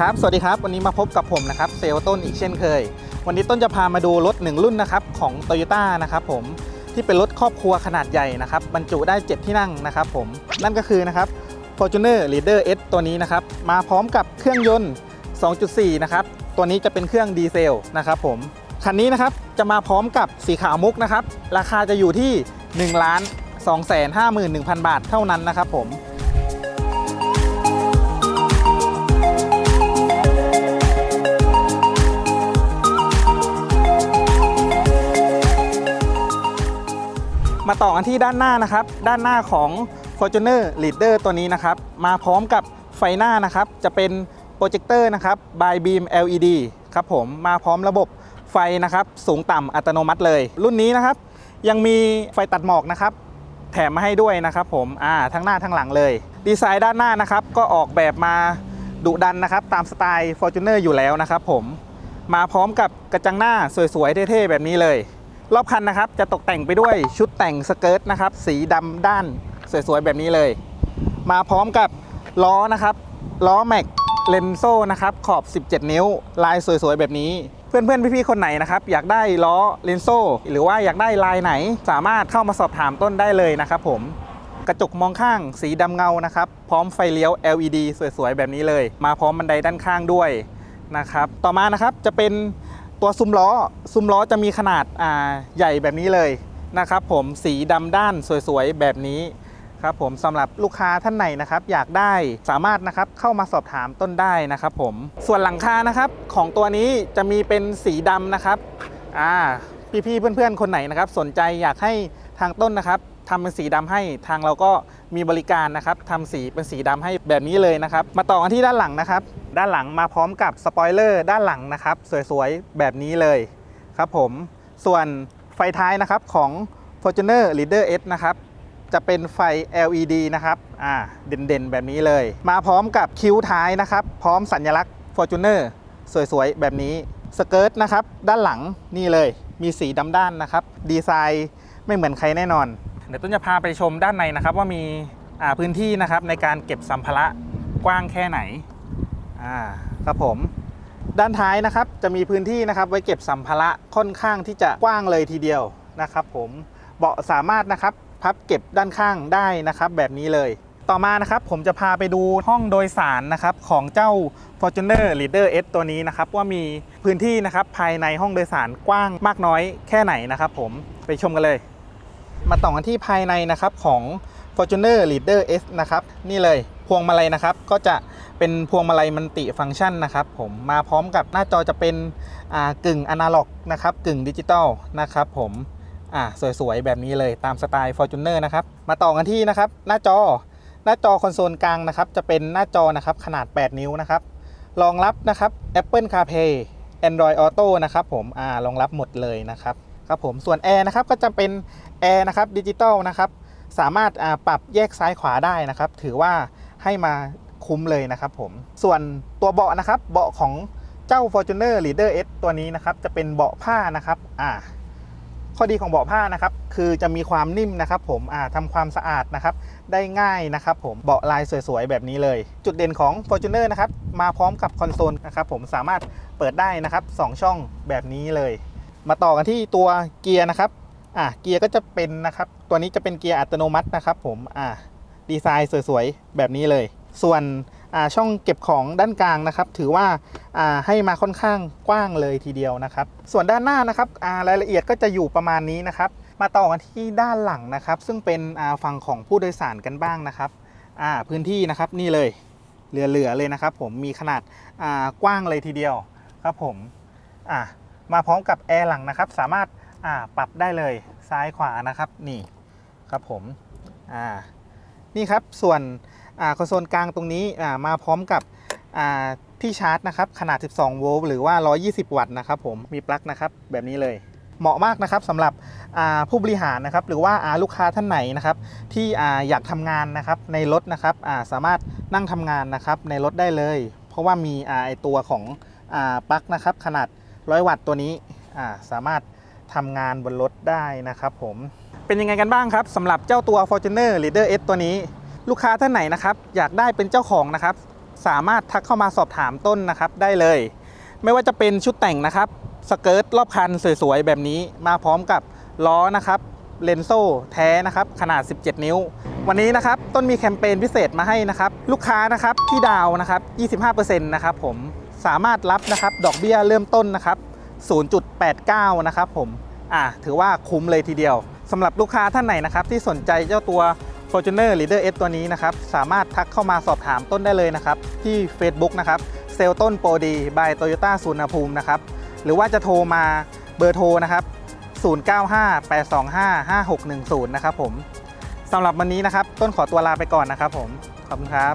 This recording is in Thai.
ครับสวัสดีครับ วันนี้มาพบกับผมนะครับเซล์ต้นอีกเช่นเคย วันนี้ต้นจะพามาดูรถหนึ่งรุ่นนะครับของ t o y ยต้นะครับผมที่เป็นรถครอบครัวขนาดใหญ่นะครับบรรจุได้ 7 ที่นั่งนะครับผมนั่นก็คือนะครับ Fortuner Leader S ตัวนี้นะครับมาพร้อมกับเครื่องยนต์ 2.4 นะครับตัวนี้จะเป็นเครื่องดีเซลนะครับผมคันนี้นะครับจะมาพร้อมกับสีขาวมุกนะครับราคาจะอยู่ที่1ล้าน251,000 บาทเท่านั้นนะครับผม ต่อกันที่ด้านหน้านะครับ ด้านหน้าของ Fortuner Leader ตัวนี้นะครับ มาพร้อมกับไฟหน้านะครับ จะเป็นโปรเจคเตอร์นะครับ by beam LED ครับผม มาพร้อมระบบไฟนะครับ สูงต่ำอัตโนมัติเลย รุ่นนี้นะครับ ยังมีไฟตัดหมอกนะครับ แถมมาให้ด้วยนะครับผม อ่า ทั้งหน้าทั้งหลังเลย ดีไซน์ด้านหน้านะครับ ก็ออกแบบมาดุดันนะครับ ตามสไตล์ Fortuner อยู่แล้วนะครับผม มาพร้อมกับกระจังหน้าสวยๆเท่ๆแบบนี้เลย รอบคันนะครับจะตกแต่งไปด้วยชุดแต่งสเกิร์ตนะครับ สีดำด้านสวยๆแบบนี้เลย มาพร้อมกับล้อนะครับ ล้อแม็กเลนโซนะครับขอบ 17 นิ้ว ลายสวยๆ แบบนี้ เพื่อนๆ พี่ๆ คนไหนนะครับ อยากได้ล้อเลนโซหรือว่าอยากได้ลายไหน สามารถเข้ามาสอบถามต้นได้เลยนะครับผมกระจกมองข้างสีดำเงานะครับ พร้อมไฟเลี้ยว LED สวยๆ แบบนี้เลย มาพร้อมบันไดด้านข้างด้วยนะครับ ต่อมานะครับจะเป็น ตัวซุ้มล้อ ซุ้มล้อจะมีขนาดาใหญ่แบบนี้เลยนะครับผมสีดำด้านสวยๆ แบบนี้ครับผมสำหรับลูกค้าท่านไหนนะครับ อยากได้สามารถนะครับเข้ามาสอบถามต้นได้นะครับผมส่วนหลังคานะครับของตัวนี้จะมีเป็นสีดำนะครับอ่าพี่ๆเพื่อนๆ คนไหนนะครับ สนใจอยากให้ทางต้นนะครับทำเป็นสีดำให้ทางเราก็มีบริการนะครับทำสีเป็นสีดำให้แบบนี้เลยนะครับ มาต่อกันที่ด้านหลังนะครับ ด้านหลังมาพร้อมกับสปอยเลอร์ด้านหลังนะครับ สวยๆ แบบนี้เลยครับผมส่วนไฟท้ายนะครับของ Fortuner Leader S นะครับจะเป็นไฟ LED นะครับอ่าเด่นๆ แบบนี้เลย มาพร้อมกับคิ้วท้ายนะครับ พร้อมสัญลักษณ์ Fortuner สวยๆ แบบนี้สเกิร์ตนะครับด้านหลังนี่เลย มีสีดำด้านนะครับ ดีไซน์ไม่เหมือนใครแน่นอน เดี๋ยวต้นจะพาไปชมด้านในนะครับว่ามีพื้นที่นะครับในการเก็บสัมภาระกว้างแค่ไหน อ่าครับผม ด้านท้ายนะครับจะมีพื้นที่นะครับไว้เก็บสัมภาระค่อนข้างที่จะกว้างเลยทีเดียวนะครับ ผมเบาะสามารถนะครับพับเก็บด้านข้างได้นะครับ แบบนี้เลย ต่อมานะครับผมจะพาไปดูห้องโดยสารนะครับของเจ้า Fortuner Leader S ตัวนี้นะครับว่ามีพื้นที่นะครับภายในห้องโดยสารกว้างมากน้อยแค่ไหนนะครับ ผมไปชมกันเลย มาต่อกันที่ภายในนะครับของ Fortuner Leader S นะครับนี่เลยพวงมาลัยนะครับก็จะ เป็นพวงมาลัยมันติฟังก์ชันนะครับผมมาพร้อมกับหน้าจอจะเป็นกึ่งอนาล็อกนะครับกึ่งดิจิตอลนะครับผมสวยๆ แบบนี้เลยตามสไตล์ Fortuner นะครับมาต่อกันที่นะครับหน้าจอหน้าจอคอนโซลกลางนะครับจะเป็นหน้าจอนะครับขนาด 8 นิ้วนะครับรองรับนะครับ Apple CarPlay Android Auto นะครับผมอ่ารองรับหมดเลยนะครับครับผมส่วนแอร์นะครับก็จะเป็นแอร์นะครับดิจิตอลนะครับสามารถปรับแยกซ้ายขวาได้นะครับ ถือว่าให้มา คุ้มเลยนะครับผม ส่วนตัวเบาะนะครับ เบาะของเจ้า Fortuner Leader S ตัวนี้นะครับ จะเป็นเบาะผ้านะครับ อ่า ข้อดีของเบาะผ้านะครับ คือจะมีความนิ่มนะครับ ผม อ่าทำความสะอาดนะครับ ได้ง่ายนะครับ ผม เบาะลายสวยๆ แบบนี้เลย จุดเด่นของ Fortuner นะครับ มาพร้อมกับคอนโซลนะครับ ผม สามารถเปิดได้นะครับสองช่องแบบนี้เลย มาต่อกันที่ตัวเกียร์นะครับ อะเกียร์ก็จะเป็นนะครับ ตัวนี้จะเป็นเกียร์อัตโนมัตินะครับ ผม อะดีไซน์สวยๆ แบบนี้เลย ส่วนช่องเก็บของด้านกลางนะครับ ถือว่าให้มาค่อนข้างกว้างเลยทีเดียวนะครับ ส่วนด้านหน้านะครับรายละเอียดก็จะอยู่ประมาณนี้นะครับ มาต่อกันที่ด้านหลังนะครับ ซึ่งเป็นฝั่งของผู้โดยสารกันบ้างนะครับพื้นที่นะครับนี่เลยเหลือๆเลยนะครับ ผมมีขนาดกว้างเลยทีเดียวครับผมมาพร้อมกับแอร์หลังนะครับ สามารถปรับได้เลยซ้ายขวานะครับนี่ครับผมนี่ครับส่วน คอนโซลกลางตรงนี้อ่ามาพร้อมกับอ่าที่ชาร์จนะครับขนาด 12 โวลต์หรือว่า 120 วัตต์นะครับผมมีปลั๊กนะครับแบบนี้เลยเหมาะมากนะครับสำหรับอ่าผู้บริหารนะครับหรือว่าอ่าลูกค้าท่านไหนนะครับที่อ่าอยากทำงานนะครับในรถนะครับอ่าสามารถนั่งทำงานนะครับในรถได้เลย เพราะว่ามีอ่าไอตัวของอ่าปลั๊กนะครับขนาด 100 วัตต์ตัวนี้อ่าสามารถทำงานบนรถได้นะครับผมเป็นยังไงกันบ้างครับสำหรับเจ้าตัว Fortuner Leader S ตัวนี้ ลูกค้าท่านไหนนะครับ อยากได้เป็นเจ้าของนะครับ สามารถทักเข้ามาสอบถามต้นนะครับได้เลย ไม่ว่าจะเป็นชุดแต่งนะครับสเกิร์ตรอบคันสวยๆแบบนี้มาพร้อมกับล้อนะครับเลนโซ่แท้นะครับขนาด 17 นิ้ว วันนี้นะครับต้นมีแคมเปญพิเศษมาให้นะครับ ลูกค้านะครับที่ดาวน์นะครับ 25%นะครับผมสามารถรับนะครับดอกเบี้ยเริ่มต้นนะครับ 0.89 นะครับผมอะถือว่าคุ้มเลยทีเดียวสำหรับลูกค้าท่านไหนนะครับที่สนใจเจ้าตัว Fortuner Leader S ตัวนี้นะครับ สามารถทักเข้ามาสอบถามต้นได้เลยนะครับ ที่ Facebook นะครับ เซลต้นโปรดีบายโตโยต้าสุนภูมินะครับ หรือว่าจะโทรมาเบอร์โทรนะครับ 0958255610 นะครับผมสำหรับวันนี้นะครับ ต้นขอตัวลาไปก่อนนะครับผม ขอบคุณครับ